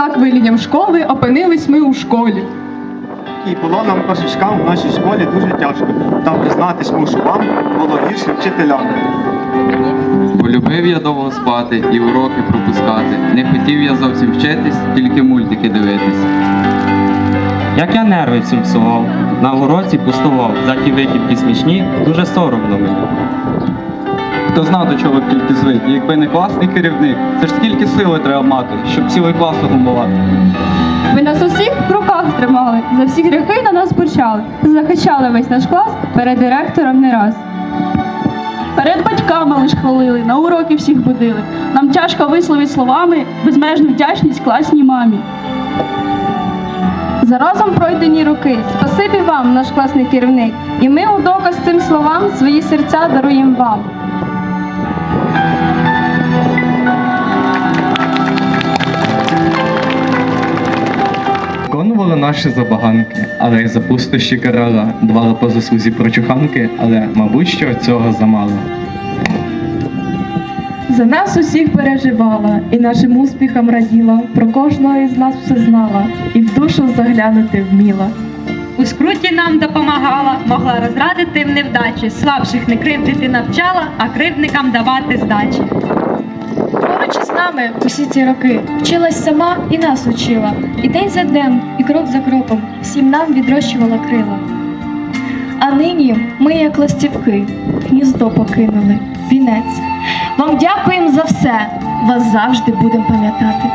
так велінням школи опинились ми у школі. І було нам кошечкам в нашій школі дуже тяжко. Та признатись мушу вам, було гірше вчителям. Бо любив я довго спати і уроки пропускати. Не хотів я зовсім вчитись, тільки мультики дивитись. Як я нерви всім псував, на уроці пустував, за ті викидки смішні, дуже соромно мені. Хто знав, до чого тільки звик, І якби не класний керівник, це ж скільки сили треба мати, щоб цілий клас огумувати. Ви нас усіх в руках тримали, за всі гріхи на нас почали, захищали весь наш клас перед директором не раз. Перед батьками лиш хвалили, на уроки всіх будили. Нам тяжко висловити словами безмежну вдячність класній мамі. За разом пройдені роки. Спасибі вам, наш класний керівник. І ми у доказ цим словам свої серця даруємо вам. Виконували наші забаганки, але й за пустощі карала, дбали по заслузі прочуханки, але, мабуть, що цього замало. За нас усіх переживала і нашим успіхам раділа, про кожного із нас все знала і в душу заглянути вміла. У скруті нам допомагала, могла розрадити в невдачі. Слабших не кривдити навчала, а кривдникам давати здачі. Поруч із нами усі ці роки вчилась сама і нас учила. І день за днем, крок за кроком всім нам відрощувала крила. А нині ми, як ластівки, гніздо покинули, вінець. Вам дякуємо за все, вас завжди будемо пам'ятати.